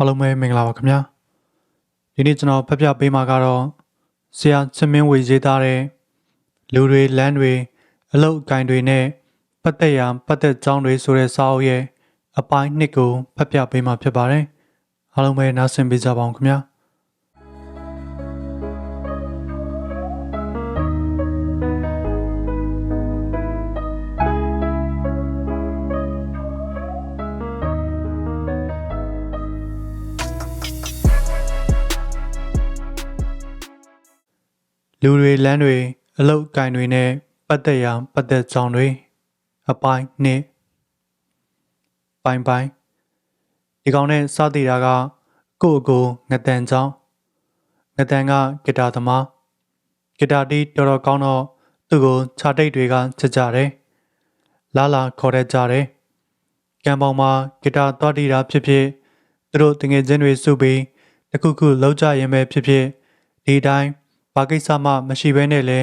အားလုံးပဲမင်္ဂလာပါခင်ဗျာဒီနေ့ကျွန်တော်ဖတ်ပြပေးမှာကတော့ဆရာချစ်မင်းဝေရေးသားတဲ့လူတွေလမ်းတွေအလုတ်အကင်တွေနဲ့ပတ်သက်ရာပတ်သက်ကြောင်းတွေဆိုတဲ့စာအုပ်ရဲ့အပိုင်းနှစ်ကိုဖတ်ပြပေးမှာဖြစ်ပါတယ်အားလုံးပဲနားဆင်ပေးကြပါအောင်ခင်ဗျာ လူတွေလမ်းတွေအလုတ်ကင်တွေနဲ့ပတ်သက်ရာပတ်သက်ကြောင်းတွေအပိုင်းနှစ်ပိုင်းပိုင်းဒီကောင်နဲ့စသည်တာကကိုယ့်အကိုငတန်ကြောင်းငတန်ကဂီတာသမားဂီတာတီးတော်တော်ကောင်းတော့သူ့ကိုခြာတိတ်တွေကချက်ကြတယ်လာလာခေါ်တတ်ကြတယ်ကံပေါင်မှာဂီတာသွားတီးတာဖြစ်ဖြစ်သူတို့တငယ်ချင်းတွေစုပြီးတစ်ခုခုလောက်ကြရင်ပဲဖြစ်ဖြစ်ဒီတိုင်း ဘာကိစ္စမှမရှိဘဲနဲ့လဲ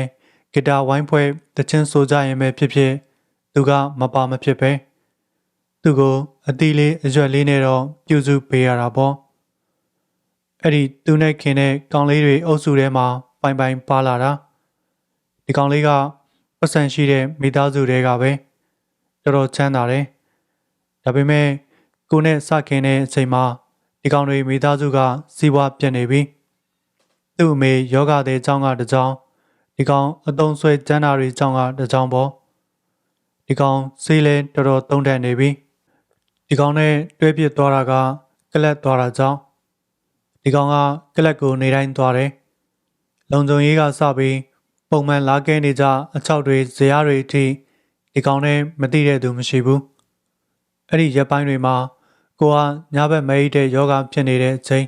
ဂီတာဝိုင်းဖွဲ့တချင်းဆိုကြရင်ပဲဖြစ်ဖြစ်သူကမပါမဖြစ်ပဲသူကိုအတီးလေးအရွက်လေးနဲ့တော့ပြုစုပေးရတာပေါ့အဲ့ဒီသူနဲ့ခင်တဲ့ကောင်လေးတွေအုပ်စုထဲမှာပိုင်ပိုင်ပါလာတာဒီကောင်လေးကပတ်စံရှိတဲ့မိသားစုတွေကပဲတော်တော်ချမ်းသာတယ်ဒါပေမဲ့ကိုနဲ့စခင်တဲ့အချိန်မှာဒီကောင်တွေမိသားစုကစီးပွားပြတ်နေပြီ သူ့အမေယောဂတဲ့အကြောင်းကတစ်ကြောင်းဒီကောင်အတုံးဆွဲကျန်းတာတွေအကြောင်းကတစ်ကြောင်းပေါ့ဒီကောင်ဆေးလဲတော်တော်တုံးတက်နေပြီဒီကောင်နဲ့တွဲပြစ်သွားတာကကလတ်သွားတာကြောင့်ဒီကောင်ကကလတ်ကိုနေတိုင်းသွားတယ်လုံခြုံရေးကစပြီးပုံမှန်လာကဲနေကြအချောက်တွေဇရာတွေအထိဒီကောင်နဲ့မသိတဲ့သူမရှိဘူးအဲ့ဒီရက်ပိုင်းတွေမှာကိုကညဘက်မအိပ်တဲ့ယောဂဖြစ်နေတဲ့အချိန်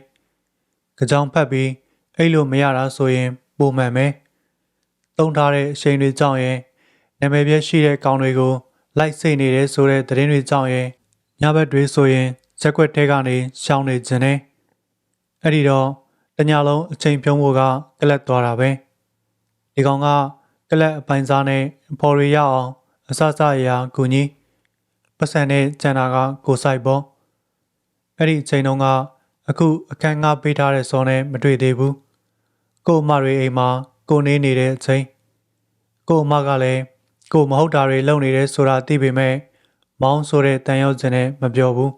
ကြောင်ဖက်ပြီး အဲ့လိုမရတာဆိုရင် ပုံမှန်ပဲတုံးထားတဲ့အချိန်တွေကြောင့်ရင်နာမည်ပြည့်ရှိတဲ့ကောင်တွေကို လိုက်စိတ်နေတယ်ဆိုတဲ့သတင်းတွေကြောင့်ရင်ညဘက်တွေဆိုရင်ဇက်ကွက်ထဲကနေရှောင်းနေခြင်းနဲ့အဲ့ဒီတော့တညလုံးအချိန်ဖြုံးဖို့ကကလတ်သွားတာပဲဒီကောင်ကကလတ်အပိုင်စားနဲ့ဖော်ရရအောင်အစစအရာကူညီပတ်စံနဲ့ကျန်တာကကိုဆိုင်ပေါ့အဲ့ဒီအချိန်တုန်းကအခုအခန်းငှားပေးထားတဲ့စောနဲ့မတွေ့သေးဘူး ကို့အမတွေအိမ်မှာကိုနေနေတဲ့အချိန်ကို့အမကလည်းကိုမဟုတ်တာတွေလုပ်နေတယ်ဆိုတာသိပေမဲ့မောင်းဆိုတဲ့တန်ရောက်စင်နဲ့မပြောဘူး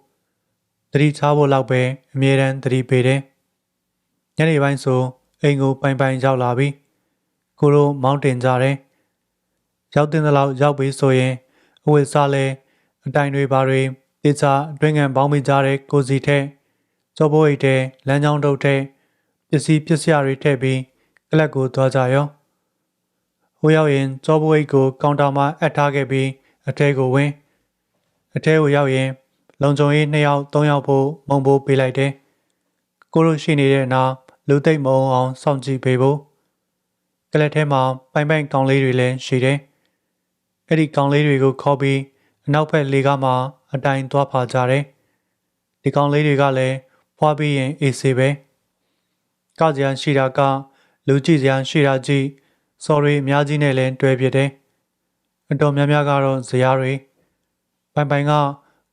တတိချဖို့လောက်ပဲအမြဲတမ်းတတိပေးတယ်ညနေပိုင်းဆိုအိမ်ကိုပိုင်ပိုင်ရောက်လာပြီကိုတို့မောင်းတင်ကြတယ်ရောက်တဲ့လောက်ရောက်ပြီဆိုရင်အဝတ်စားလဲအတိုင်တွေပါတွေတေချာအတွင်းငံပေါင်းမိကြတဲ့ကိုစီထက်ကျော်ဘိုးအိတ်တဲ့လမ်းကြောင်းတုတ်တဲ့ ပစ္စည်းပစ္စယတွေထည့်ပြီးကလပ်ကိုသွားကြရောဟိုရောက်ရင်ကျော်ဘိုးအိတ်ကိုကောင်တာမှာအပ်ထားခဲ့ပြီးအထဲကိုဝင်အထဲကိုရောက်ရင် လုံခြုံရေး2ယောက်3ယောက်ဖို့မုံဖို့ပေးလိုက်တယ်ကိုတို့ရှိနေတဲ့နောက်လူသိမ့်မအောင်အောင်စောင့်ကြည့်ပေးဖို့ကလပ်ထဲမှာပိုင်ပိုင်ကောင်လေးတွေလည်းရှိတယ်အဲ့ဒီကောင်လေးတွေကိုခေါ်ပြီးအနောက်ဘက်လေကားမှာအတိုင်သွားဖာကြတယ်ဒီကောင်လေးတွေကလည်းဖွာပြီးရင်အေးဆေးပဲ ကကြရန်ရှိတာကလူကြည့်ကြရန်ရှိတာကြည့် sorry အများကြီးနဲ့လည်းတွဲပြတယ်အတော်များများကတော့ဇရာတွေပိုင်ပိုင်က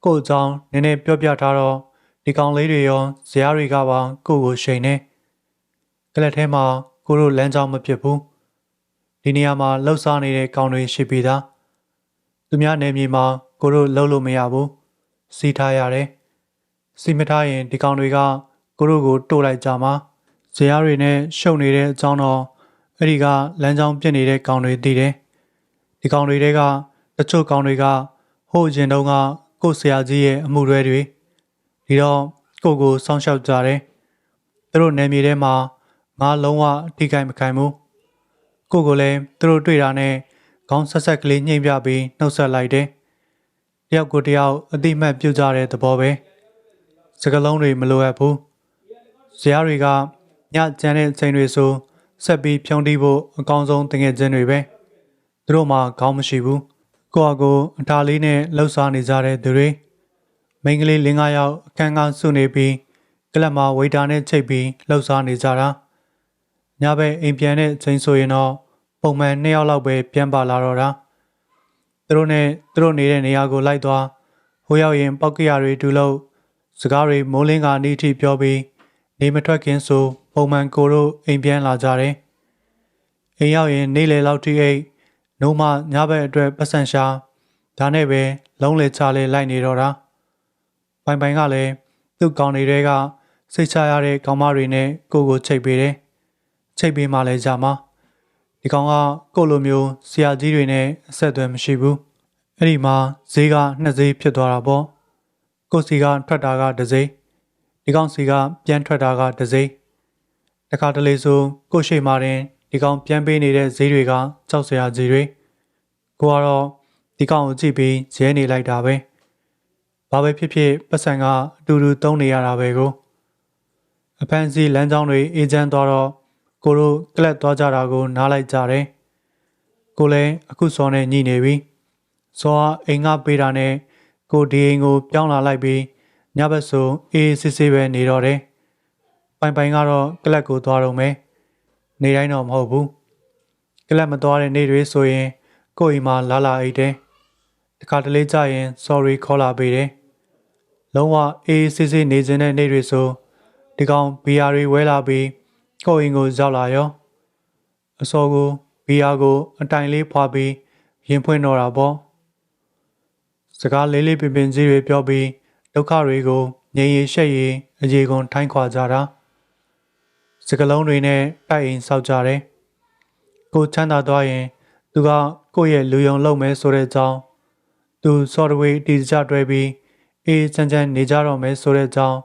ကို့အကြောင်းနည်းနည်းပြောပြထားတော့ဒီကောင်လေးတွေရောဇရာတွေကပါကို့ကိုရှိန်နေကလပ်ထဲမှာကိုတို့လမ်းကြောင်းမဖြစ်ဘူးဒီနေရာမှာလှုပ်ရှားနေတဲ့ကောင်တွေရှိပြီးသားသူများနယ်မြေမှာကိုတို့လှုပ်လို့မရဘူးစီးထားရတယ်စီမထားရင်ဒီကောင်တွေကကိုတို့ကိုတိုးလိုက်ကြမှာ ဇရာတွေနဲ့ရှုပ်နေတဲ့အကြောင်းတော့အဲ့ဒီကလမ်းကြောင်းပြစ်နေတဲ့ကောင်တွေသိတယ်ဒီကောင်တွေတဲကတချို့ကောင်တွေကဟိုရင်တုန်းကကို့ဆရာကြီးရဲ့အမှုတွေတွေဒီတော့ကိုကိုစောင့်ရှောက်ကြတယ်သူတို့နယ်မြေထဲမှာငါလုံးဝထိခိုက်မခိုင်ဘူးကိုကိုလည်းသူတို့တွေ့တာနဲ့ခေါင်းဆက်ဆက်ကလေးညှိမ့်ပြပြီးနှုတ်ဆက်လိုက်တယ်တယောက်ကိုတယောက်အတိမတ်ပြုတ်ကြတဲ့သဘောပဲစကလုံးတွေမလိုအပ်ဘူးဇရာတွေက ညကျန်တဲ့အချိန်တွေဆိုဆက်ပြီးဖြုံးတီးဖို့အကောင်းဆုံးတငယ်ချင်းတွေပဲသူတို့မှခေါင်းမရှိဘူးကိုယ့်အကိုအထာလေးနဲ့လှုပ်ရှားနေကြတဲ့သူတွေမိန်းကလေး၄၅ယောက်အခန်းကစုနေပြီးကလပ်မှာဝေတာနဲ့ချိတ်ပြီးလှုပ်ရှားနေကြတာညဘက်အိမ်ပြန်တဲ့အချိန်ဆိုရင်တော့ပုံမှန်၂ယောက်လောက်ပဲပြန်ပါလာတော့တာသူတို့နဲ့သူတို့နေတဲ့နေရာကိုလိုက်သွားဟိုရောက်ရင်ပောက်ကရတွေတူလို့စကားတွေမိုးလင်းကနေအထိပြောပြီးနေမထွက်ခင်ဆို ပုံမှန်ကိုတို့အိမ်ပြန်လာကြတယ်။အိမ်ရောက်ရင်နေ့လယ်လောက်ထိအိတ်နှုံးမညဘက်အတွက်ပတ်စံရှာဒါနဲ့ပဲလုံးလေချလေလိုက်နေတော့တာ။ပိုင်ပိုင်ကလည်းသူ့ကောင်းတွေကစိတ်ချရတဲ့ကောင်းမတွေနဲ့ကိုကိုချိတ်ပေးတယ်။ချိတ်ပေးမှလည်းကြမှာဒီကောင်ကကိုလိုမျိုးဆရာကြီးတွေနဲ့အဆက်အသွယ်မရှိဘူး။အဲ့ဒီမှာဈေးကနှစ်ဈေးဖြစ်သွားတာပေါ့။ကိုစီကထွက်တာကတစ်စိမ့်ဒီကောင်စီကပြန်ထွက်တာကတစ်စိမ့် တခါတလေဆိုကိုရှိမာတင်ဒီကောင်ပြန်ပေးနေတဲ့ဈေးတွေကကြောက်စရာဈေးတွေကိုကတော့ဒီကောင်ကိုကြည့်ပြီးရဲနေလိုက်တာပဲဘာပဲဖြစ်ဖြစ်ပတ်စံကအတူတူတုံးနေရတာပဲကိုအဖန်စီလမ်းကြောင်းတွေအေဂျင့်သွားတော့ကိုတို့ကလပ်သွားကြတာကို နားလိုက်ကြတယ်ကိုလည်းအခုစောနဲ့ညှိနေပြီစောကအိမ်ကပေးတာနဲ့ကိုဒီအိမ်ကိုပြောင်းလာလိုက်ပြီးညဘက်ဆိုအေးစစ်စစ်ပဲနေတော့တယ်။ ပိုင်ပိုင်ကတော့ကလပ်ကိုသွားတော့မယ်။နေတိုင်းတော့မဟုတ်ဘူး။ကလပ်မသွားတဲ့နေ့တွေဆိုရင်ကိုယ့်အိမ်မှာလာလာအိတ်တယ်။တခါတလေကြာရင် sorry ခေါ်လာပေးတယ်။လုံးဝအေးစစ်စစ်နေခြင်းတဲ့နေ့တွေဆိုဒီကောင်ဘီယာတွေဝဲလာပြီးကိုယ့်အိမ်ကိုရောက်လာရော။အစောကိုဘီယာကို အတိုင်လေးဖွာပြီးရင်ဖွင့်တော့တာပေါ့။စကားလေးလေးပင်ပင်ကြီးတွေပြောပြီးဒုက္ခတွေကိုငြိမ်ရရှက်ရအခြေကုန်ထိုင်းခွာကြတာ စကလုံးတွေနဲ့တိုက်အိမ်ဆောက်ကြတယ်ကိုချမ်းသာသွားရင် သူကကိုယ့်ရဲ့လူယုံလုပ်မယ်ဆိုတဲ့အကြောင်းသူ software တည်ကြတွဲပြီးအေးချမ်းချမ်းနေကြတော့မယ်ဆိုတဲ့အကြောင်း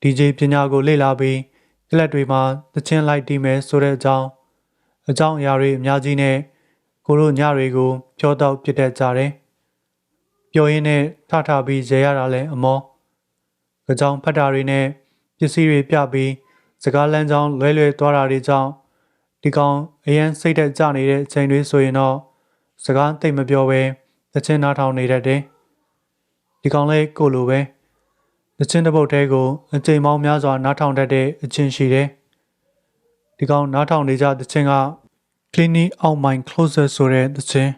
DJ ပညာကိုလေ့လာပြီးကလပ်တွေမှာသချင်းလိုက်တီးမယ်ဆိုတဲ့အကြောင်းအကြောင်းအရာတွေအများကြီးနဲ့ကိုတို့ညတွေကိုဖြောတော့ပြစ်တတ်ကြတယ်ပြောရင်းနဲ့ထထပြီးရဲရတာလဲအမောကြောင်ဖတ်တာတွေနဲ့ပစ္စည်းတွေပြပြီး စကားလမ်းကြောင်းလွဲလွဲသွားတာတွေကြောင့်ဒီကောင်အရန်စိတ်သက်ကြနေတဲ့အချိန်တွေဆိုရင်တော့စကားသိမ့်မပြောပဲတချင်းနားထောင်နေတတ်တယ်ဒီကောင်လဲကိုလိုပဲတချင်းတစ်ပုတ်သေးကိုအချိန်ပေါင်းများစွာနားထောင်တတ်တဲ့အချင်းရှိတယ်ဒီကောင်နားထောင်နေကြတချင်းက Clinic Out Mind Closer ဆိုတဲ့တချင်း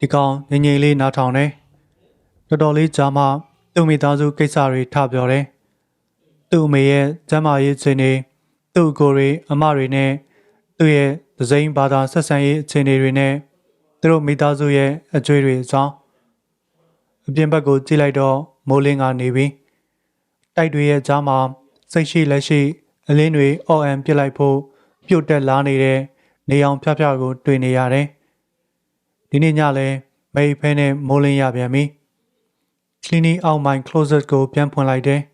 ဒီကောင်ငြိမ်ငြိမ်လေးနားထောင်တယ်တော်တော်လေးကြာမှသူ့မိသားစုကိစ္စတွေထပြောတယ်။ သူ့အမေရဲ့ကျမ်းမာရေးအခြေအနေသူ့ကိုယ်တွေအမတွေနဲ့သူ့ရဲ့ဒဇိန်ဘာသာဆက်ဆံရေးအခြေအနေတွေနဲ့သူတို့မိသားစုရဲ့အကျွေးတွေအကြောင်းအပြင်ဘက်ကိုကြည့်လိုက်တော့မိုးလင်းကနေပြီ။တိုက်တွေရဲ့ကြားမှာစိတ်ရှိလက်ရှိအလင်းတွေအော်အန်ပြစ်လိုက်ဖို့ပြုတ်တက်လာနေတဲ့နေအောင်ဖြဖြကို တွေ့နေရတယ်။ဒီနေ့ညလဲမိဖဲနဲ့မိုးလင်းရပြန်ပြီ။ cleaning out my closet ကိုပြန်ဖွင့်လိုက်တယ်။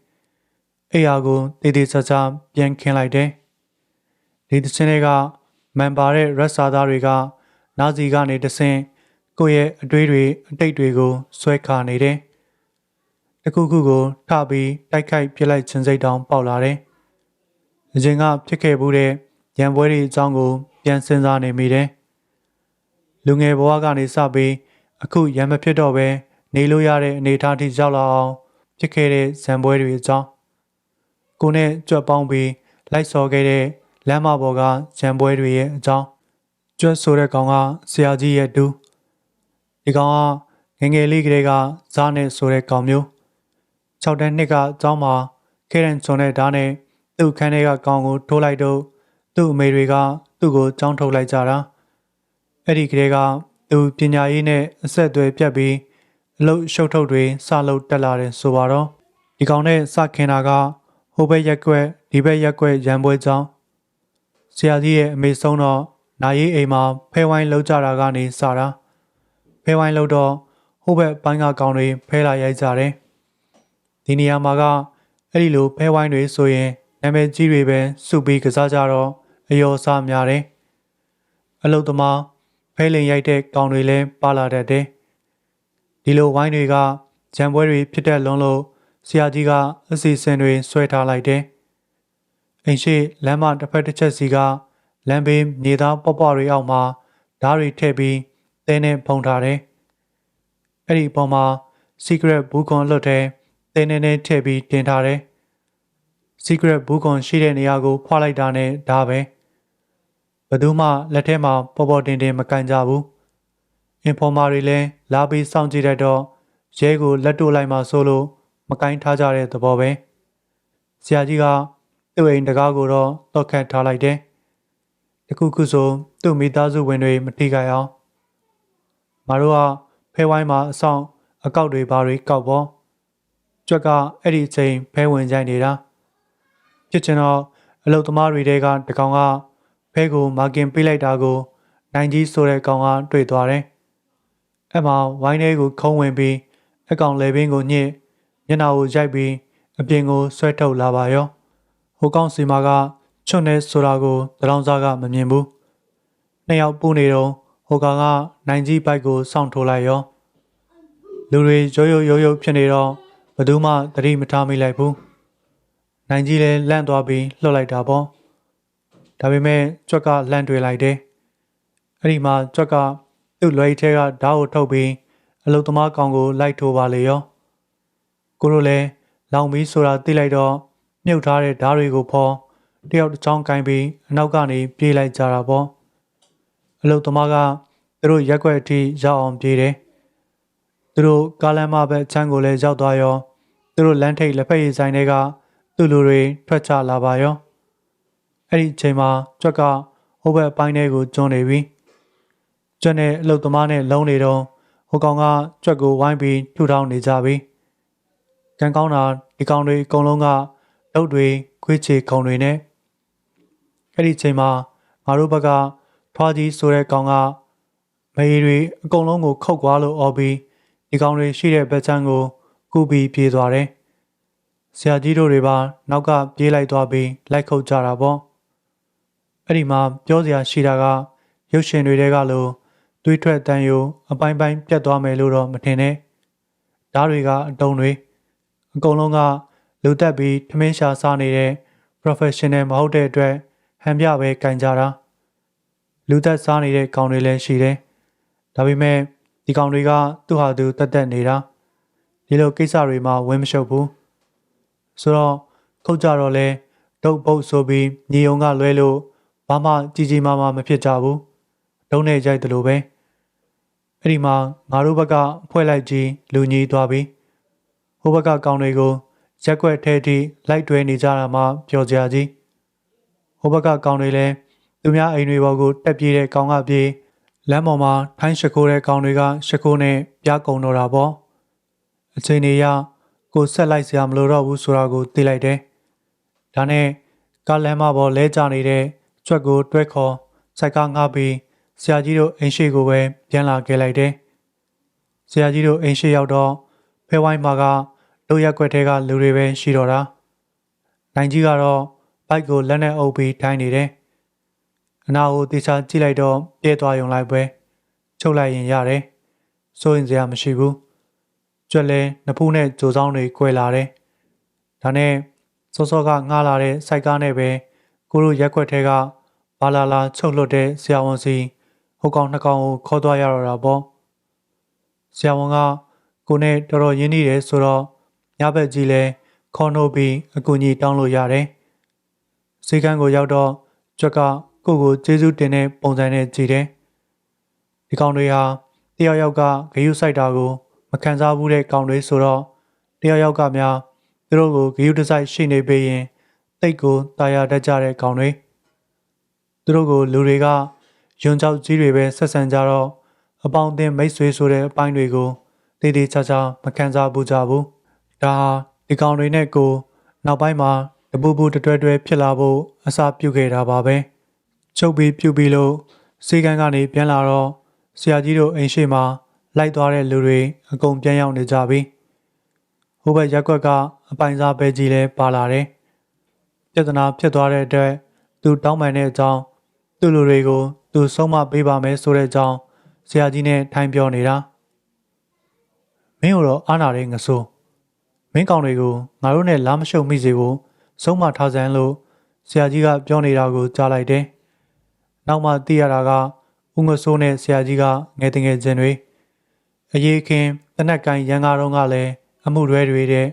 အိယာကိုတည်တည်ချာချာပြန်ခင်းလိုက်တယ်။ဒီသချင်းတွေကမန်ပါတဲ့ရက်စာသားတွေကနာဇီကနေတဆင့်ကိုယ့်ရဲ့အတွေးတွေအတိတ်တွေကိုဆွဲခါနေတယ်။တခုခုကိုထပြီးတိုက်ခိုက်ပြစ်လိုက်ခြင်းစိတ်တောင်ပေါက်လာတယ်။အရင်ကဖြစ်ခဲ့မှုတဲ့ရံပွဲတွေအကြောင်းကိုပြန်စဉ်းစားနေမိတယ်။လူငယ်ဘဝကနေစပြီးအခုရံမဖြစ်တော့ပဲနေလို့ရတဲ့အနေအထားထိရောက်လာအောင်ဖြစ်ခဲ့တဲ့ဇံပွဲတွေအကြောင်း ကိုနဲ့ကြွက်ပေါင်းပြီးလိုက်စော်ခဲ့တဲ့လမ်းမပေါ်ကဇံပွဲတွေရဲ့အကြောင်းကြွက်ဆိုတဲ့ကောင်ကဆရာကြီးရဲ့တူဒီကောင်ကငငယ်လေးကလေးကဇားနဲ့ဆိုတဲ့ကောင်မျိုး6တန်းနှစ်ကအကြောင်းမှာခဲရန်ချွန်တဲ့ဓာတ်နဲ့သူ့ခန်းထဲကကောင်ကိုထိုးလိုက်တော့သူ့အမေတွေကသူ့ကိုကြောင်းထုတ်လိုက်ကြတာအဲ့ဒီကလေးကသူပညာရေးနဲ့အဆက်အသွယ်ပြတ်ပြီးအလုတ်ရှုပ်ထုတ်တွေစလုပ်တက်လာတယ်ဆိုပါတော့ဒီကောင်နဲ့စခင်တာက ဟိုဘက်ရက်ကွက်ဒီဘက်ရက်ကွက်ရံပွဲကြောင်းဆရာကြီးရဲ့အမေဆုံးတော့နာရီအိမ်မှာဖဲဝိုင်းလောက်ကြတာကနေစတာဖဲဝိုင်းလောက်တော့ဟိုဘက်ပိုင်းကကောင်တွေဖဲလာရိုက်ကြတယ်ဒီနေရာမှာကအဲ့ဒီလိုဖဲဝိုင်းတွေဆိုရင်နာမည်ကြီးတွေပဲစုပြီးကစားကြတော့အယောစားများတယ်အလုတ်သမားဖဲလင်ရိုက်တဲ့ကောင်တွေလည်းပါလာတတ်တယ်ဒီလိုဝိုင်းတွေကဂျံပွဲတွေဖြစ်တဲ့လုံးလို့ ဆရာကြီးကအစီအစဉ်တွေဆွဲထားလိုက်တယ်။အိမ်ရှိလမ်းမတစ်ဖက်တစ်ချက်စီကလမ်းဘေးမြေသားပေါပေါတွေအောက်မှာဓားတွေထည့်ပြီးတဲနဲ့ဖုံထားတယ်။အဲ့ဒီပေါ်မှာ secret ဘူးခွန်လွတ်တဲ့တဲနဲ့နဲ့ထည့်ပြီးတင်ထားတယ်။ secret ဘူးခွန်ရှိတဲ့နေရာကိုဖွာလိုက်တာနဲ့ဒါပဲ။ဘယ်သူမှလက်ထဲမှာပေါ်ပေါ်တင်တင်မကန်ကြဘူး။အင်ဖော်မာတွေလည်းလာပြီးစောင့်ကြည့်တတ်တော့ရဲကိုလက်တို့လိုက်မှဆိုလို့ မမကင်ထားကြတဲ့သဘောပဲဆရာကြီးကသူ့အိမ်တကားကိုတော့တော့ခတ်ထားလိုက်တယ်တခုခုဆိုသူ့မိသားစုဝင်တွေမထိခိုက်အောင်မတို့ကဖဲဝိုင်းမှာအဆောင်အကောက်တွေဘာတွေကောက်ပေါ်ကြွက်ကအဲ့ဒီအချိန်ဖဲဝင်ကြိုင်နေတာဖြစ်ချင်တော့အလုတ်သမားတွေတဲကတကောင်ကဖဲကိုမာကင်ပေးလိုက်တာကို နိုင်ကြီးဆိုတဲ့ကောင်ကတွေ့သွားတယ်။အဲ့မှာဝိုင်းထဲကိုခုံးဝင်ပြီးအကောင်လေပင်ကိုညှစ် မျက်နှာကိုရိုက်ပြီးအပြင်ကိုဆွဲထုတ်လာပါရော။ဟိုကောင်စီမာကချွတ်နေဆိုတာကိုတရောင်းစားကမမြင်ဘူး။နှစ်ယောက်ပူနေတော့ဟိုကောင်ကနိုင်ကြီးဘိုက်ကိုစောင့်ထိုးလိုက်ရော။လူတွေရိုးရိုးရိုးရိုးဖြစ်နေတော့ဘယ်သူမှသတိမထားမိလိုက်ဘူး။နိုင်ကြီးလည်းလန့်သွားပြီးလှုပ်လိုက်တာပေါ့။ဒါပေမဲ့ကြွက်ကလန့်တွေလိုက်တယ်။အဲ့ဒီမှာကြွက်ကသူ့လွယ်ထဲကဓာတ်ကိုထုတ်ပြီးအလုသမားကောင်ကိုလိုက်ထိုးပါလေရော။ ကိုတို့လည်းလောင်မီဆိုတာသိလိုက်တော့မြုပ်ထားတဲ့ဓာတ်တွေကိုဖော်တယောက်တစ်ချောင်းကင်ပြီးအနောက်ကနေပြေးလိုက်ကြတာပေါ့။အလုသမားကသူတို့ရက်ွက်အထိရောက်အောင်ပြေးတယ်။သူတို့ကားလမ်းမဘက်ချမ်းကိုလည်းရောက်သွားရောသူတို့လမ်းထိပ်လက်ဖက်ရည်ဆိုင်တွေကသူ့လူတွေထွက်ချလာပါရော။အဲ့ဒီအချိန်မှာကြွက်ကဟိုဘက်အပိုင်းထဲကိုကျွန်းနေပြီ။ကျွတ်နဲ့အလုတ်သမားနဲ့လုံးနေတော့ဟိုကောင်ကကြွက်ကိုဝိုင်းပြီးထူထောင်နေကြပြီ။ ကံကောင်းတာဒီကောင်တွေအကုန်လုံးကတုတ်တွေခွေးချေခုံတွေနဲ့အဲ့ဒီအချိန်မှာငါတို့ဘက်ကထွားကြီးဆိုတဲ့ကောင်ကမေးတွေအကုန်လုံးကိုခုတ်သွားလို့អော်ပြီးဒီကောင်တွေရှိတဲ့ဘက်ချမ်းကိုကူပြီးပြေးသွားတယ်။ဆရာကြီးတို့တွေပါနောက်ကပြေးလိုက်သွားပြီးလိုက်ခုတ်ကြတာပေါ့။အဲ့ဒီမှာပြောစရာရှိတာကရုပ်ရှင်တွေတဲကလို့တွေးထွက်တန်ယိုအပိုင်းပိုင်းပြတ်သွားမယ်လို့တော့မထင်နဲ့။ဓားတွေကအတုံးတွေ အကုန်လုံးကလူတက်ပြီးထမင်းရှာစားနေတဲ့ professional မဟုတ်တဲ့အတွက်ဟန်ပြပဲကင်ကြတာ။လူသက်စားနေတဲ့ကောင်တွေလည်းရှိတယ်။ဒါပေမဲ့ဒီကောင်တွေကသူ့ဟာသူတက်တက်နေတာဒီလိုကိစ္စတွေမှာဝင်းမရှုပ်ဘူး။ဆိုတော့ခုတ်ကြတော့လဲဒုတ်ပုတ်ဆိုပြီးညီုံကလွဲလို့ဘာမှကြီးကြီးမားမားမဖြစ်ကြဘူး။ဒုံးနဲ့ရိုက်တယ်လို့ပဲ။အဲ့ဒီမှာငါတို့ဘက်ကဖွဲ့လိုက်ကြီးလူညီသွားပြီ။ ဟိုဘက်ကကောင်တွေကိုရက်ွက်ထဲထိလိုက်တွဲနေကြတာမှပျော်စရာကြီး။ဟိုဘက်ကကောင်တွေလည်းသူများအိမ်တွေပေါ်ကိုတက်ပြေးတဲ့ကောင်ကပြေးလမ်းပေါ်မှာထိုင်းရှခိုးတဲ့ကောင်တွေကရှခိုးနဲ့ပြားကုံတော့တာပေါ့။အချိန်ကြီးရကိုဆက်လိုက်စရာမလိုတော့ဘူးဆိုတာကိုသိလိုက်တယ်။ဒါနဲ့ကားလမ်းမပေါ်လဲကျနေတဲ့ကြွက်ကိုတွဲခေါ်စိုက်ကားငှားပြီးဆရာကြီးတို့အိမ်ရှိကိုပဲပြန်လာခဲ့လိုက်တယ်။ဆရာကြီးတို့အိမ်ရှိရောက်တော့ ဖဲဝိုင်းမှာကတို့ရက်ွက်ထဲကလူတွေပဲရှိတော့တာ။နိုင်ကြီးကတော့ဘိုက်ကိုလက်နဲ့အုပ်ပြီးထိုင်နေတယ်။အနာကိုတေချာကြည့်လိုက်တော့ပြဲသွားရုံလိုက်ပဲချုပ်လိုက်ရင်ရတယ်။စိုးရင်စရာမရှိဘူး။ကြွက်လဲနဖူးနဲ့ကြိုစောင်းတွေ꿰လာတယ်။ဒါနဲ့စောစောကငှားလာတဲ့စိုက်ကားနဲ့ပဲကိုတို့ရက်ွက်ထဲကဘာလာလာချုပ်လွတ်တဲ့ဆရာဝန်စီဟိုကောင်နှစ်ကောင်ကိုခေါ်သွားရတော့တာပေါ့။ဆရာဝန်က ကိုနဲ့တော်တော်ရင်းနှီးတယ်ဆိုတော့ညဘက်ကြီးလဲခေါ်နှုတ်ပြီးအကူအညီတောင်းလို့ရတယ်။စေကန်းကိုရောက်တော့ကြွက်ကကိုကိုကျေးဇူးတင်တဲ့ပုံစံနဲ့ကြည်တယ်။ဒီကောင်တွေဟာတယောက်ယောက်ကဂယုစိုက်တာကို မခံစားဘူးတဲ့ကောင်တွေဆိုတော့တယောက်ယောက်ကများသူတို့ကိုဂယုတစိုက်ရှိနေပေးရင်တိတ်ကိုတာယာတတ်ကြတဲ့ကောင်တွေသူတို့ကိုလူတွေကယွန်ကြောက်ကြီးတွေပဲဆက်ဆံကြတော့အပေါင်းအသင်းမိတ်ဆွေဆိုတဲ့အပိုင်းတွေကို တည်တည်ချာချာမခံစားဘူးကြဘူးဒါဟာဒီကောင်တွေနဲ့ကို နောက်ပိုင်းမှာတပူပူတတွဲတွဲဖြစ်လာဖို့အစာပြုတ်ခဲ့တာပါပဲချုပ်ပြီးပြုတ်ပြီးလို့စေကန်ကနေပြန်လာတော့ဆရာကြီးတို့အိမ်ရှိမှာလိုက်သွားတဲ့လူတွေအကုန်ပြန်ရောက်နေကြပြီဟိုဘက်ရက်ကွက်ကအပိုင်စားပဲကြီးလဲပါလာတယ်ပြဿနာဖြစ်သွားတဲ့အတွက်သူတောင်းပန်တဲ့အကြောင်းသူ့လူတွေကို သူဆုံးမပေးပါမယ်ဆိုတဲ့အကြောင်းဆရာကြီးနဲ့ထိုင်ပြောနေတာ မင်းတို့အားနာတဲ့ငဆိုးမင်းကောင်တွေကိုငါတို့နဲ့လာမရှုံမိစေဖို့ဆုံးမထားစမ်းလို့ဆရာကြီးကပြောနေတာကိုကြားလိုက်တယ်။နောက်မှသိရတာကဦးငဆိုးနဲ့ဆရာကြီးကငယ်တငယ်ချင်းတွေအရေးခင်တနက်ကိုင်းရန်ကားတော့ကလည်းအမှုတွေတွေတဲ့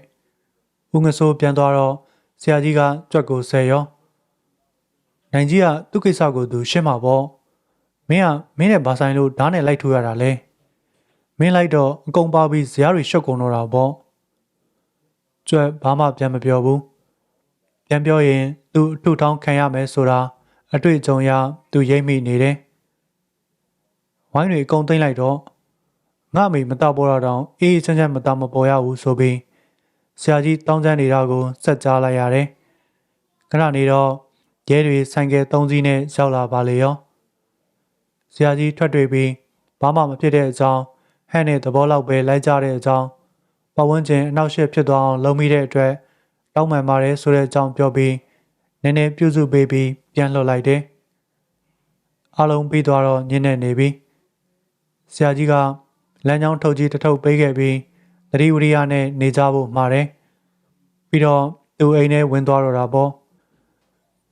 ဦးငဆိုးပြန်သွားတော့ဆရာကြီးကကြွက်ကိုဆယ်ရောနိုင်ကြီးကသူ့ကိစ္စကိုသူရှင်းမှာပေါ့မင်းကမင်းနဲ့ဘာဆိုင်လို့ဓာတ်နဲ့လိုက်ထိုးရတာလဲ မင်းလိုက်တော့အကုန်ပါပြီးဇရားတွေရှုပ်ကုန်တော့တာပေါ့ကျွတ်ဘာမှပြန်မပြောဘူးပြန်ပြောရင်သူအထုထောင်းခံရမယ်ဆိုတာအတွေ့အကြုံရသူရိပ်မိနေတယ်ဝိုင်းတွေအကုန်သိမ့်လိုက်တော့ငါအမေမတောက်ပေါ်တော့အေးအေးချမ်းချမ်းမတောက်မပေါ်ရဘူးဆိုပြီးဆရာကြီးတောင်းချမ်းနေတာကိုစက်ကြားလိုက်ရတယ်ခဏနေတော့ရဲတွေဆိုင်ကယ်၃စီးနဲ့ရောက်လာပါလေရောဆရာကြီးထွက်တွေ့ပြီးဘာမှမဖြစ်တဲ့အကြောင်း ဟဲ့နဲ့သဘောလောက်ပဲလိုက်ကြတဲ့အကြောင်းပဝန်းကျင်အနောက်ရှေ့ဖြစ်သွားအောင်လုပ်မိတဲ့အတွက်တောင်းပန်ပါတယ်ဆိုတဲ့အကြောင်းပြောပြီးနည်းနည်းပြုစုပေးပြီးပြန်လှုပ်လိုက်တယ်အားလုံးပြီးသွားတော့ညင်းနေနေပြီဆရာကြီးကလမ်းကြောင်းထုတ်ကြီးတစ်ထုပ်ပေးခဲ့ပြီးတတိဝရိယနဲ့နေကြဖို့မှာတယ်ပြီးတော့သူအိမ်ထဲဝင်သွားတော့တာပေါ့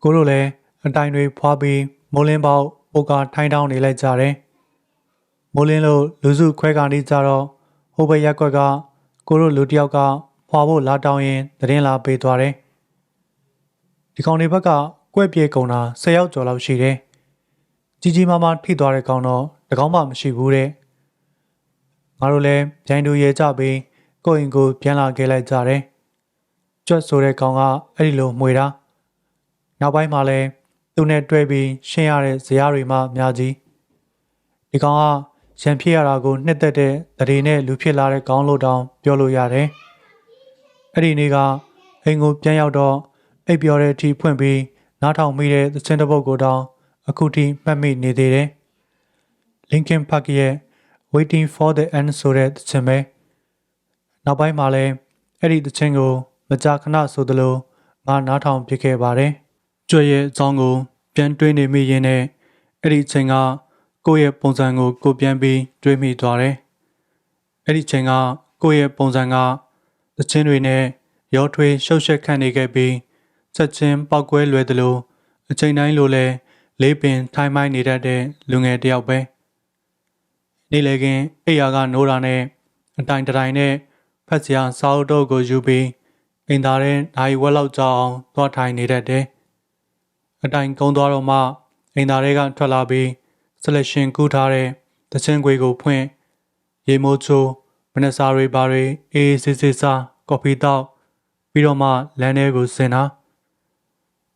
ကိုတို့လည်းအတိုင်တွေဖွာပြီးမိုးလင်းပေါက်ပိုကာထိုင်းတောင်းနေလိုက်ကြတယ် မိုးလင်းလို့လူစုခွဲကနေကြတော့ဟိုဘက်ရက်ကွက်ကကိုတို့လူတစ်ယောက်ကဖွာဖို့လာတောင်းရင်သတင်းလာပေးသွားတယ်ဒီကောင်တွေဘက်ကကွက်ပြေကုန်တာ၁၀ယောက်ကျော်လောက်ရှိတယ်ကြီးကြီးမားမားထိသွားတဲ့ကောင်တော့တကောင်မှမရှိဘူးတဲ့ငါတို့လည်းပြိုင်တူရဲကြပြီးကိုယ့်အိမ်ကိုပြန်လာခဲ့လိုက်ကြတယ်ကြွတ်ဆိုတဲ့ကောင်ကအဲ့ဒီလိုမှွေတာနောက်ပိုင်းမှာလည်းသူနဲ့တွဲပြီးရှင်းရတဲ့ဇာတ်တွေမှအများကြီးဒီကောင်က ရံဖြစ်ရတာကိုနှစ်သက်တဲ့တရေနဲ့လူဖြစ်လာတဲ့ကောင်းလို့တောင်ပြောလို့ရတယ်အဲ့ဒီနေ့ကအိမ်ကိုပြန်ရောက်တော့အိပ်ပျော်တဲ့အထိဖွင့်ပြီးနားထောင်မိတဲ့သချင်းတစ်ပုဒ်ကိုတောင်အခုထိမှတ်မိနေသေးတယ် Linkin Park ရဲ့ Waiting for the End ဆိုတဲ့သချင်းပဲနောက်ပိုင်းမှာလည်းအဲ့ဒီသချင်းကို မကြာခဏဆိုသလိုငါနားထောင်ပြခဲ့ပါတယ်ကြွရဲ့အကြောင်းကို ပြန်တွေးနေမိရင်နဲ့အဲ့ဒီအချိန်က ကိုယ့်ရဲ့ပုံစံကိုကိုပြန်ပြီးတွေးမိသွားတယ်အဲ့ဒီအချိန်ကကိုယ့်ရဲ့ပုံစံကသချင်းတွေနဲ့ရောထွေးရှုပ်ရှက်ခန့်နေခဲ့ပြီးချက်ချင်းပောက်ကွဲလွယ်သလိုအချိန်တိုင်းလိုလဲလေးပင်ထိုင်းမိုင်းနေတတ်တဲ့လူငယ်တစ်ယောက်ပဲနေလေခင်အိယာကနိုးတာနဲ့အတိုင်တိုင်နဲ့ဖက်စရာစာအုပ်တော့ကိုယူပြီးအိမ်သားတဲ့နိုင်ဝက်လောက်ကြောအောင်သွားထိုင်နေတတ်တယ်အတိုင်ကုန်းသွားတော့မှအိမ်သားတွေကထွက်လာပြီး ဆလက်ရှင်ကူးထားတဲ့တချင်းခွေကိုဖွင့်ရေမိုးချိုးမနက်စာတွေဘာတွေအေးစစ်စစ်စားကော်ဖီတောက်ပြီးတော့မှလမ်းထဲကိုဆင်တာ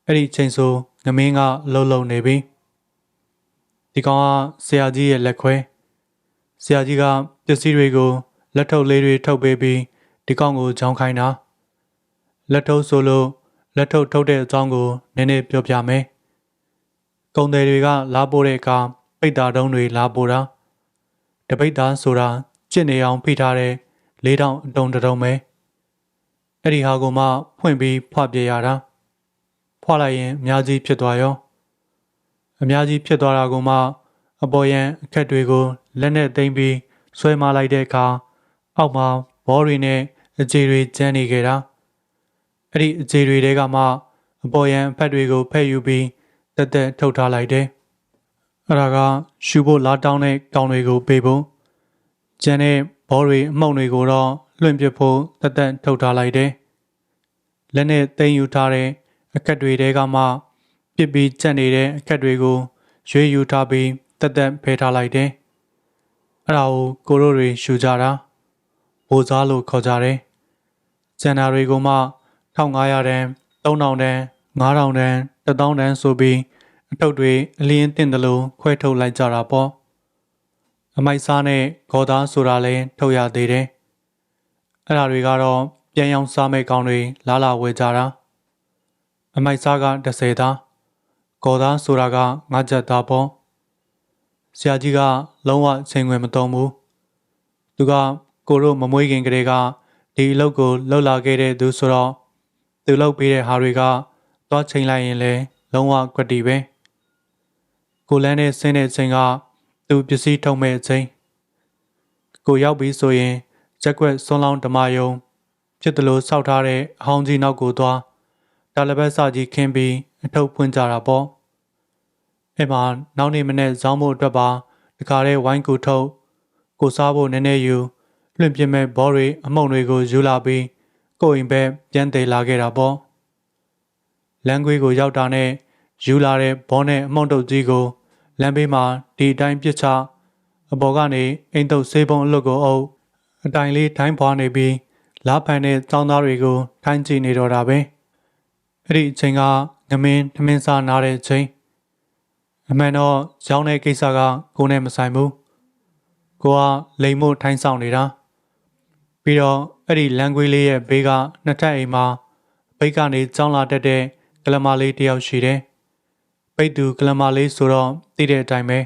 အဲ့ဒီချိန်ဆိုငမင်းကလှုပ်လှုပ်နေပြီဒီကောင်ကဆရာကြီးရဲ့လက်ခွဲဆရာကြီးကပစ္စည်းတွေကိုလက်ထုတ်လေးတွေထုတ်ပေးပြီးဒီကောင်ကိုကြောင်းခိုင်းတာလက်ထုတ်ဆိုလို့လက်ထုတ်ထုတ်တဲ့အကြောင်းကိုနည်းနည်းပြောပြမယ်ကုံတယ်တွေကလာပို့တဲ့အခါ ပိတ်တာတုံးတွေလာပို့တာတပိတ်သားဆိုတာကျင့်နေအောင်ဖိထားတဲ့လေးတောင်အတုံတုံပဲအဲ့ဒီဟာကိုမှဖွင့်ပြီးဖွပြရတာဖွလိုက်ရင်အများကြီးဖြစ်သွားရောအများကြီးဖြစ်သွားတာကမှအပေါ်ယံအခက်တွေကိုလက်နဲ့သိမ်းပြီးဆွဲမလိုက်တဲ့အခါအောက်မှာဘောတွေနဲ့အခြေတွေကျန်းနေကြတာအဲ့ဒီအခြေတွေတဲကမှအပေါ်ယံအဖက်တွေကိုဖဲ့ယူပြီးတက်တက်ထုတ်ထားလိုက်တယ် အဲ့ဒါကရှူဖို့လာတောင်းတဲ့ကောင်တွေကိုပေးဖို့ကျန်တဲ့ဘောတွေအမှုန့်တွေကိုတော့လွင့်ပစ်ဖို့တက်တက်ထုတ်ထားလိုက်တယ်လက်နဲ့သိမ်းယူထားတဲ့အခက်တွေတဲကမှပစ်ပြီးကျက်နေတဲ့အခက်တွေကိုရွေးယူထားပြီးတက်တက်ဖယ်ထားလိုက်တယ်။အဲ့ဒါကိုကိုရိုတွေရှူကြတာဘိုးစားလို့ခေါ်ကြတယ်။ကျန်တာတွေကိုမှ1500တန်း3000တန်း9000တန်း1000တန်းဆိုပြီး အထုပ်တွေအလင်းတင်တယ်လို့ခွဲထုတ်လိုက်ကြတာပေါ့။အမိုက်စားနဲ့ဂေါ်သားဆိုတာလည်းထုတ်ရသေးတယ်။အဲ့ဒါတွေကတော့ပြန်ရောင်းစားမဲ့ကောင်တွေလာလာဝယ်ကြတာ။အမိုက်စားက30သားကော်သားဆိုတာကငါချက်သားပေါ့ဆရာကြီးကလုံးဝချိန်ခွင်မတုံးဘူးသူကကိုတို့မမွေးခင်ကလေးကဒီအလုပ်ကိုလှုပ်လာခဲ့တဲ့သူဆိုတော့သူလှုပ်ပေးတဲ့ဟာတွေကသွားချိန်လိုက်ရင်လည်းလုံးဝကွက်တီပဲ ကိုလန်းနဲ့ဆင်းတဲ့ချိန်ကသူပစ္စည်းထုံမဲ့ချိန်ကိုရောက်ပြီးဆိုရင်ချက်ွက်စွန်းလောင်းဓမာယုံ ဖြစ်တယ်လို့စောက်ထားတဲ့အဟောင်းကြီးနောက်ကိုသွားတာလဘက်စကြီးခင်းပြီးအထုပ်ဖွင့်ကြတာပေါ့အဲ့မှာနောက်နေ့မနေ့ဇောင်းဖို့အတွက်ပါတခါတည်းဝိုင်းကူထုတ်ကိုစားဖို့နည်းနည်းယူလွင့်ပြမဲ့ဘောတွေအမုံတွေကိုယူလာပြီးကိုအိမ်ဘက်ပြန်သေးလာခဲ့တာပေါ့လမ်းကွေးကိုရောက်တာနဲ့ယူလာတဲ့ဘောနဲ့အမုံတုပ်ကြီးကို လမ်းဘေးမှာဒီအတိုင်းပစ်ချအပေါ်ကနေအိမ်တုပ်ဆေးပုံအလွတ်ကိုအုပ်အတိုင်လေးထိုင်းဖွာနေပြီးလားဖန်တဲ့ចောင်းသားတွေကိုထိုင်းကြည့်နေတော့တာပဲအဲ့ဒီအချိန်ကငမင်းထမင်းစားနားတဲ့အချိန်အမှန်တော့ရောင်းတဲ့ကိစ္စကကိုနဲ့မဆိုင်ဘူးကိုကလိမ်မို့ထိုင်းဆောင်နေတာပြီးတော့အဲ့ဒီလန်ကွေးလေးရဲ့ဘေးကနှစ်ထပ်အိမ်မှာဘိတ်ကနေကြောင်းလာတက်တဲ့ကလမလေးတယောက်ရှိတယ် ပိတ်သူကလမလေးဆိုတော့သိတဲ့အတိုင်းပဲ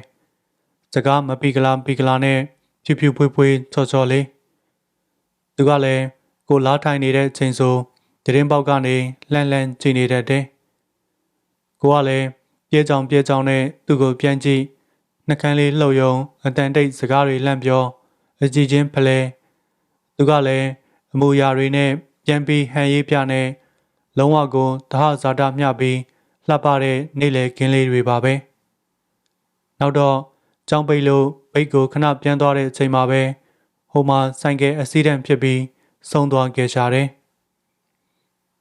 စကားမပီကလာပီကလာနဲ့ဖြူဖြူဖွေးဖွေးချောချောလေးသူကလည်းကိုလားထိုင်နေတဲ့အချိန်ဆိုတရင်ပေါက်ကနေလှန်လှန်ကြည့်နေတတ်တယ်ကိုကလည်းပြဲကြောင်ပြဲကြောင်နဲ့သူ့ကိုပြန်ကြည့်နှကန်းလေးလှုပ်ယုံအတန်တိတ်စကားတွေလှန့်ပြောအကြည့်ချင်းဖလဲသူကလည်းအမူအရာတွေနဲ့ပြန်ပြီးဟန်ရေးပြနဲ့လုံးဝကိုတဟဇာတာမျှပြီး လှပတဲ့နေလေကင်းလေးတွေပါပဲနောက်တော့ကြောင်ပိတ်လို့ဘိတ်ကိုခဏပြန်သွားတဲ့အချိန်မှာပဲဟိုမှာဆိုင်ကယ်အက်ဆီဒန့်ဖြစ်ပြီးဆုံးသွားခဲ့ရှာတယ်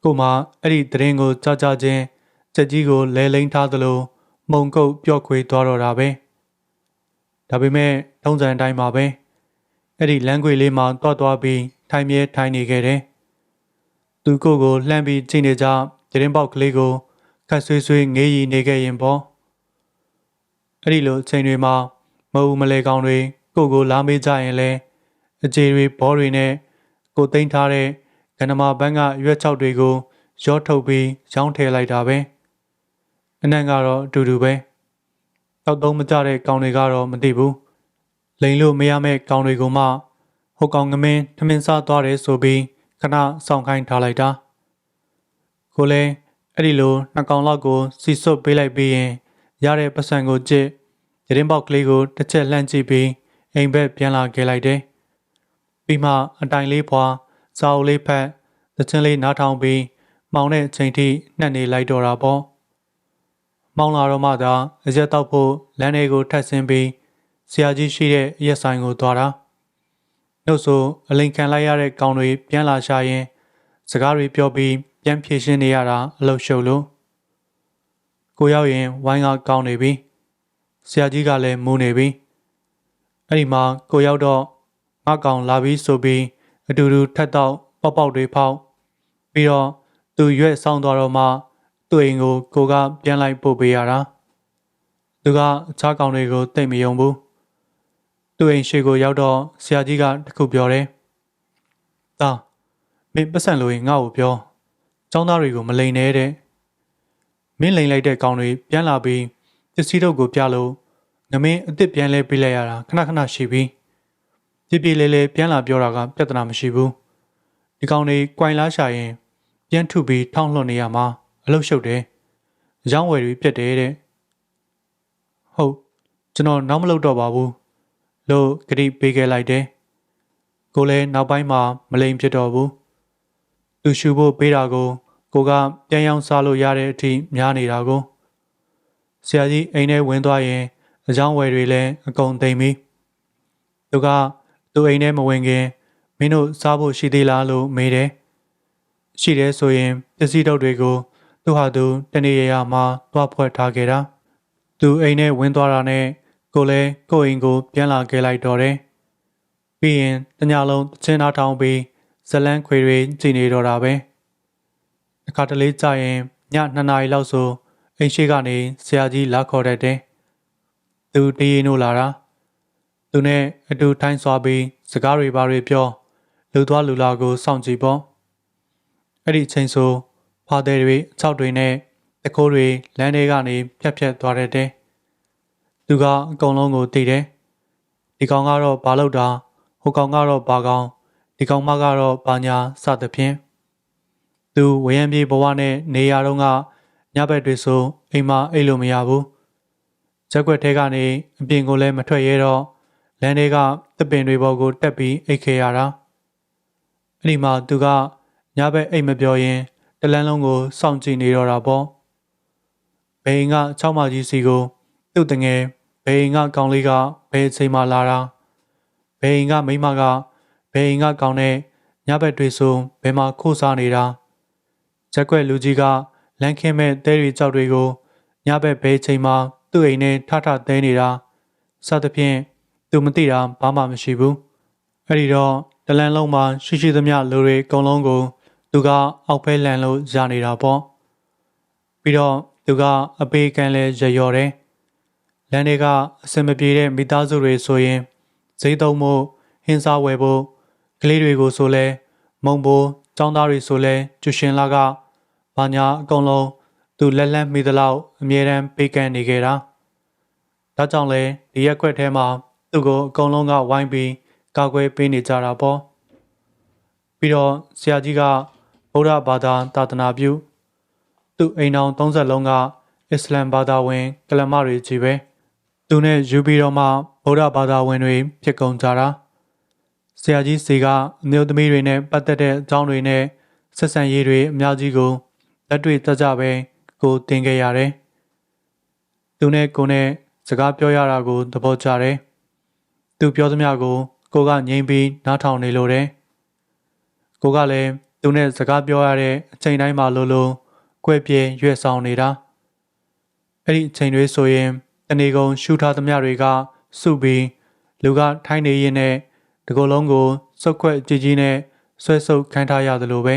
ကိုမအဲ့ဒီတရင်ကိုကြားကြချင်းစက်ကြီးကိုလဲလိမ့်ထားသလိုမှုန်ကုတ်ပျော့ခွေသွားတော့တာပဲဒါပေမဲ့ထုံးစံအတိုင်းပါပဲအဲ့ဒီလမ်းခွေလေးမှာတွားသွားပြီးထိုင်မြဲထိုင်နေခဲ့တယ်သူကိုကိုလှမ်းပြီးကြည့်နေကြတရင်ပေါက်ကလေးကို ခတ်ဆွေးဆွေးငေးရီနေခဲ့ရင်ပေါ့အဲ့ဒီလိုအချိန်တွေမှာမအူမလဲကောင်တွေကိုကိုလာမေးကြရင်လဲအကြေတွေဘောတွေနဲ့ကိုသိမ်းထားတဲ့ကနမာဘန်းကရွက်ချောက်တွေကိုရောထုတ်ပြီးရောင်းထည့်လိုက်တာပဲအနံ့ကတော့အတူတူပဲတောက်သုံးမကြတဲ့ကောင်တွေကတော့မသိဘူးလိန်လို့မရမဲ့ကောင်တွေကိုမှဟိုကောင်ငမင်းထမင်းစားသွားတယ်ဆိုပြီးခဏဆောင်ခိုင်းထားလိုက်တာကိုလည်း အဲ့ဒီလိုနှစ်ကောင်လောက်ကိုစီစွတ်ပေးလိုက်ပြီးရင်ရတဲ့ပတ်စံကိုကြည့်ရင်ပေါက်ကလေးကိုတစ်ချက်လှမ်းကြည့်ပြီးအိမ်ဘက်ပြန်လာခဲ့လိုက်တယ်ပြီးမှအတိုင်လေးဖွာစာအုပ်လေးဖတ်သချင်းလေးနားထောင်ပြီးမောင်တဲ့အချိန်ထိနှက်နေလိုက်တော့တာပေါ့မောင်လာတော့မှသာအရက်တောက်ဖို့လမ်းတွေကိုထပ်ဆင်းပြီးဆရာကြီးရှိတဲ့အရက်ဆိုင်ကိုသွားတာနှုတ်ဆိုအလိန်ခံလိုက်ရတဲ့ကောင်တွေပြန်လာရှာရင်စကားတွေပြောပြီး ပြန်ဖြေရှင်းနေရတာအလုရှုပ်လို့ကိုရောက်ရင်ဝိုင်းကကောင်းနေပြီဆရာကြီးကလည်းမူးနေပြီအဲ့ဒီမှာကိုရောက်တော့ငါကောင်လာပြီးဆိုပြီးအတူတူထက်တော့ပေါက်ပေါက်တွေဖောက်ပြီးတော့သူရွက်ဆောင်သွားတော့မှသူ့အိမ်ကိုကိုကပြန်လိုက်ပို့ပေးရတာသူကအခြားကောင်တွေကိုတိတ်မယုံဘူးသူ့အိမ်ရှိကိုရောက်တော့ဆရာကြီးကတခုပြောတယ်။ဒါမင်းပတ်စံလို့ရင်ငါ့ကိုပြော။ ចောင်းသားတွေကိုမလိန်နဲ့တဲ့။မင်းလိန်လိုက်တဲ့ကောင်တွေပြန်လာပြီးပစ္စည်းတို့ကိုပြလို့ငမင်းအစ်စ်ပြန်လဲပေးလိုက်ရတာခဏခဏရှိပြီးပြပြလဲလဲပြန်လာပြောတာကပြဿနာမရှိဘူး။ဒီကောင်တွေ꽌လာရှာရင်ပြန်ထုပြီးထောင်းလွှတ်နေရမှာအလုရှုပ်တယ်။အကြောင်းဝယ်တွေပြက်တယ်တဲ့။ဟုတ်ကျွန်တော်နောက်မလုပ်တော့ပါဘူး။လို့ဂရိပေးခဲ့လိုက်တယ်။ကိုလည်းနောက်ပိုင်းမှာမလိမ်ဖြစ်တော့ဘူး။သူရှူဖို့ပေးတာကို ကိုကပြန်ရောင်းစားလို့ရတဲ့အထိများနေတာကိုဆရာကြီးအိမ်ထဲဝင်သွားရင်အကြောင်းဝယ်တွေလည်းအကုန်သိမ့်ပြီ။သူကသူ့အိမ်ထဲမဝင်ခင်မင်းတို့စားဖို့ရှိသေးလားလို့မေးတယ်။ရှိတယ်ဆိုရင်ပစ္စည်းတုပ်တွေကိုသူဟာသူတနေ့ရရမှာသွားဖွဲ့ထားခဲ့တာ။သူအိမ်ထဲဝင်သွားတာနဲ့ကိုလည်းကိုအိမ်ကို ပြန်လာခဲ့လိုက်တော့တယ်။ပြီးရင်တညလုံးချင်းသားထောင်ပြီးဇလန်းခွေတွေကြည်နေတော့တာပဲ။အ ခါတလေကြာရင်ည2နာရီလောက်ဆိုအိမ်ရှိကနေဆရာကြီးလာခေါ်တတ်တယ်။သူတည်ရင်လို့လာတာ။သူနဲ့အတူထိုင်းစွာပြီးစကားတွေပါတွေပြောလူသွားလူလာကိုစောင့်ကြည့်ပေါ့။အဲ့ဒီအချိန်ဆိုဖားတဲ့တွေအချောက်တွေနဲ့တကိုးတွေလမ်းထဲကနေဖြတ်ဖြတ်သွားတတ်တယ်။သူကအကုန်လုံးကိုသိတယ်ဒီကောင်ကတော့ဘာလို့တာဟိုကောင်ကတော့ဘာကောင်ဒီကောင်မကတော့ဘာညာစသဖြင့် သူဝရံပြေဘဝနဲ့နေရာတော့ကညဘက်တွေဆိုအိမ်မအိတ်လို့မရဘူးချက်ွက်ထဲကနေအပြင်ကိုလည်းမထွက်ရဲတော့လမ်းတွေကတပင်တွေပေါ်ကိုတက်ပြီးအိတ်ခဲရတာအဲ့ဒီမှာသူကညဘက်အိတ်မပြောရင်တလန်းလုံးကိုစောင့်ကြည့်နေတော့တာပေါ့ဘိန်က6မကြီးစီကို သူ့တငယ်ဘိန်ကကောင်လေးကဘယ်အချိန်မှလာတာဘိန်ကမိမကဘိန်ကကောင်နဲ့ညဘက်တွေဆိုဘယ်မှာခိုးစားနေတာ ချက်ွက်လူကြီးကလမ်းခင်းမဲ့တဲရီကြောက်တွေကိုညဘက်ဘယ်ချိန်မှသူ့အိမ်နဲ့ထထသဲနေတာစသဖြင့်သူမသိတာဘာမှမရှိဘူးအဲ့ဒီတော့တလန်လုံးမှာရှိရှိသမျှလူတွေအကုန်လုံးကို သူကအောက်ဖဲလန်လို့ရနေတာပေါ့ပြီးတော့သူကအပေးကမ်းလဲရရော်တယ်လန်တွေကအစင်မပြေတဲ့မိသားစုတွေဆိုရင်ဈေးသုံးမှုဟင်းစားဝယ်ဖို့ကလေးတွေကိုဆိုလဲမုံဘိုးចောင်းသားတွေဆိုလဲကျူရှင်လာက ဘာညာအကုန်လုံးသူလက်လက်မိသလောက်အမြဲတမ်းပေးကမ်းနေခဲ့တာဒါကြောင့်လဲဒီရက်ခွက်ထဲမှာသူ့ကိုအကုန်လုံးကဝိုင်းပြီးကာကွယ်ပေးနေကြတာပေါ့ပြီးတော့ဆရာကြီးကဗုဒ္ဓဘာသာသာသနာပြုသူ့အိမ်တော်30လုံးကအစ္စလမ်ဘာသာဝင်ကလမတွေကြီးပဲသူနဲ့ယူပြီးတော့မှဗုဒ္ဓဘာသာဝင်တွေဖြစ်ကုန်ကြတာဆရာကြီးစီကအမျိုးသမီးတွေနဲ့ပတ်သက်တဲ့အကြောင်းတွေနဲ့ဆက်ဆံရေးတွေအများကြီးကို လက်တွေ့ကြကြပဲကိုသင်ခဲ့ရတယ်သူနဲ့ကိုနဲ့စကားပြောရတာကိုသဘောကျတယ်သူပြောသမျှကို ကိုကငြိမ်ပြီးနားထောင်နေလို့တယ်ကိုကလည်းသူနဲ့စကားပြောရတဲ့အချိန်တိုင်းမှာလိုလိုကွဲပြဲရွက်ဆောင်နေတာအဲ့ဒီအချိန်တွေဆိုရင်တနေကုန်ရှူထားသမျှတွေကစုပြီးလူကထိုင်းနေရင်နဲ့တကူလုံးကိုစုတ်ခွက်ကြည်ကြီးနဲ့ဆွဲဆုပ်ခိုင်းထားရတယ်လို့ပဲ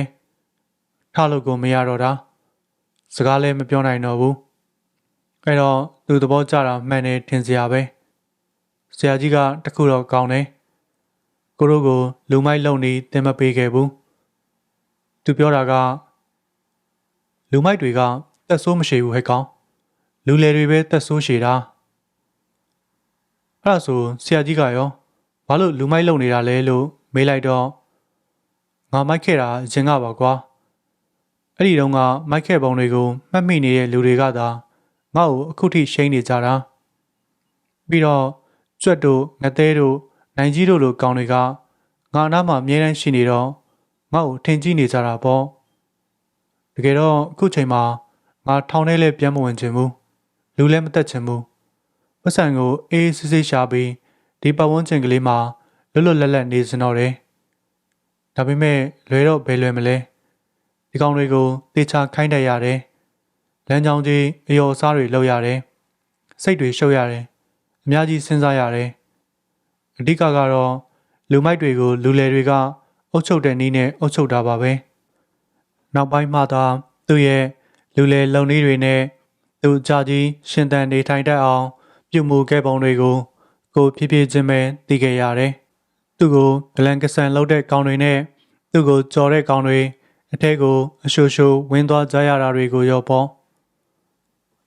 ထလို့ကိုမရတော့တာ စကားလည်းမပြောနိုင်တော့ဘူးအဲ့တော့သူသဘောကျတာမှန်တယ်ထင်စရာပဲဆရာကြီးကတခုတော့ကောင်းတယ်ကိုတို့ကိုလူမိုက်လုံနေတင်မပေးခဲ့ဘူးသူပြောတာကလူမိုက်တွေကတက်ဆိုးမရှိဘူးဟဲ့ကောင်လူလေတွေပဲတက်ဆိုးရှည်တာအဲ့ဒါဆိုဆရာကြီးကရောဘာလို့လူမိုက်လုံနေတာလဲလို့မေးလိုက်တော့ငါမိုက်ခဲ့တာအရင်ကပါကွာ အဲ့ဒီတုန်းကမိုက်ခဲ့ပုံတွေကိုမှတ်မိနေတဲ့လူတွေကသာငါ့ကိုအခုထိရှိန်နေကြတာပြီးတော့ကျွတ်တို့ငသေးတို့နိုင်ကြီးတို့လိုကောင်တွေကငါအနားမှာအမြဲတမ်းရှိနေတော့ငါ့ကိုထင်ကြီးနေကြတာပေါ့တကယ်တော့အခုချိန်မှာငါထောင်ထဲလဲပြန်မဝင်ချင်ဘူးလူလည်းမတက်ချင်ဘူးပတ်စံကိုအေးစစ်စစ်ရှာပြီးဒီပတ်ဝန်းကျင်ကလေးမှာလွတ်လွတ်လပ်လပ်နေစင်တော့တယ်ဒါပေမဲ့လွယ်တော့ဘယ်လွယ်မလဲ ဒီကောင်တွေကိုတေချာခိုင်းတတ်ရတယ်လမ်းကြောင်းကြီးအယောအစားတွေလောက်ရတယ်စိတ်တွေရှုပ်ရတယ်အများကြီးစဉ်းစားရတယ်အဓိကကတော့လူမိုက်တွေကိုလူလယ်တွေကအုပ်ချုပ်တဲ့နည်းနဲ့အုပ်ချုပ်တာပါပဲနောက်ပိုင်းမှသာသူ့ရဲ့လူလယ်လုံနည်းတွေနဲ့သူကြကြီးရှင်သန်နေထိုင်တတ်အောင် ပြုမှုခဲ့ပုံတွေကို ကိုဖြည်းဖြည်းချင်းပဲသိခဲ့ရတယ်သူ့ကိုဂလန်ကဆန်လောက်တဲ့ကောင်တွေနဲ့သူ့ကိုကြော်တဲ့ကောင်တွေ အထက်ကိုအရှိုရှိုဝင်းသွားကြရတာတွေကိုရောပေါ့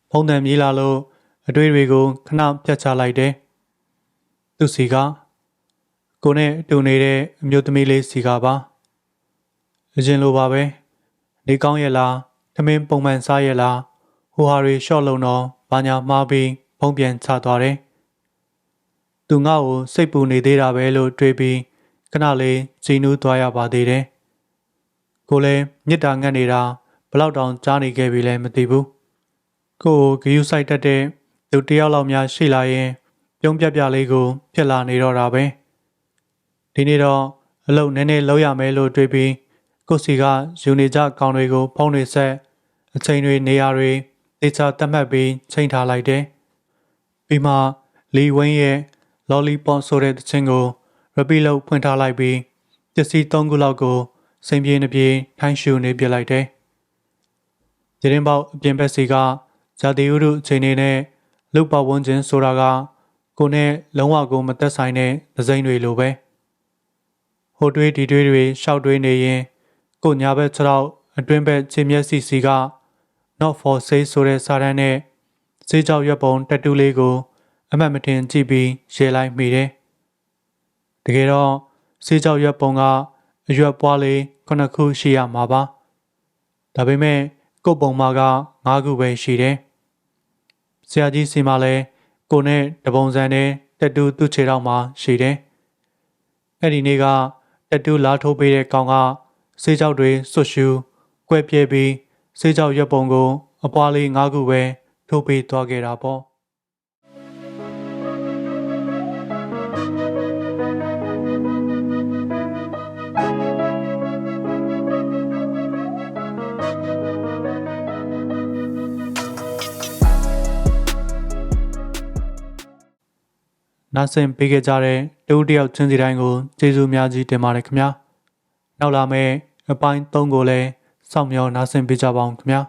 ဖုံးတံမြေးလာလို့အတွေ့တွေကိုခဏပြတ်ချလိုက်တယ်သူစီကကိုနဲ့တူနေတဲ့အမျိုးသမီးလေးစီကပါအရင်လိုပါပဲနေကောင်းရဲ့လားသမင်းပုံမှန်စားရဲ့လားဟိုဟာတွေရှော့လုံးတော့ဘာညာမှားပြီးဖုံးပြန်ချသွားတယ်သူငါ့ကိုစိတ်ပူနေသေးတာပဲလို့တွေးပြီးခဏလေးဂျင်းနူးသွားရပါသေးတယ် ကိုလည်းမြစ်တာငတ်နေတာဘလောက်တောင်ကြားနေခဲ့ပြီလဲမသိဘူးကိုကိုဂယူဆိုင်တက်တဲ့သူတယောက်လောက်များရှိလာရင် ပြုံးပြပြလေးကိုဖြစ်လာနေတော့တာပဲဒီနေ့တော့အလုပ်နည်းနည်းလုပ်ရမယ်လို့တွေးပြီးကိုစီကယူနေကြကောင်တွေကို ဖုံးနေဆက်အချိန်တွေနေရာတွေတေချာတတ်မှတ်ပြီးချိန်ထားလိုက်တယ်ပြီးမှလီဝင်းရဲ့ lollipop ဆိုတဲ့တခြင်းကို repeat လုပ်ဖွင့်ထားလိုက်ပြီးပစ္စည်း၃ခုလောက်ကို စိန်ပြေးနှပြေးထိုင်းရှူနေပြလိုက်တယ်။ရင်းပေါက်အပြင်ဘက်စီကဇာတိဥရုအချိန်နေနဲ့လုပဝန်းကျင်ဆိုတာကကိုနဲ့လုံးဝကိုမသက်ဆိုင်တဲ့ဒဇိမ့်တွေလိုပဲဟိုတွေးဒီတွေးတွေရှောက်တွေးနေရင်ကိုညာဘက်ခြေထောက်အတွင်းဘက်ခြေမျက်စိစီက not for sale ဆိုတဲ့စာတန်းနဲ့စေးကြောက်ရွက်ပုံတက်တူးလေးကို အမှတ်မတင်ကြည့်ပြီးရေးလိုက်မိတယ်။တကယ်တော့စေးကြောက်ရွက်ပုံက အရွက်ပွားလေးခုနှစ်ခုရှိရမှာပါ။ဒါပေမဲ့ကိုပုံမှာက၅ခုပဲရှိတယ်။ဆရာကြီးစီမှာလည်းကိုနဲ့တပုံစံနဲ့တက်တူးသူ့ခြေထောက်မှာရှိတယ်။အဲ့ဒီနေ့ကတက်တူးလာထိုးပေးတဲ့ကောင်ကစေးကြောက်တွေဆွတ်ရှူကွဲပြဲပြီးစေးကြောက်ရွက်ပုံကိုအပွားလေး၅ခုပဲထိုးပေးသွားခဲ့တာပေါ့ နားဆင်ပေးခဲ့ကြတဲ့တူတယောက်ချင်းစီတိုင်းကိုကျေးဇူးအများကြီးတင်ပါတယ်ခင်ဗျာနောက်လာမယ့်အပိုင်း၃ကိုလည်းစောင့်မျှော်နားဆင်ပေးကြပါအောင်ခင်ဗျာ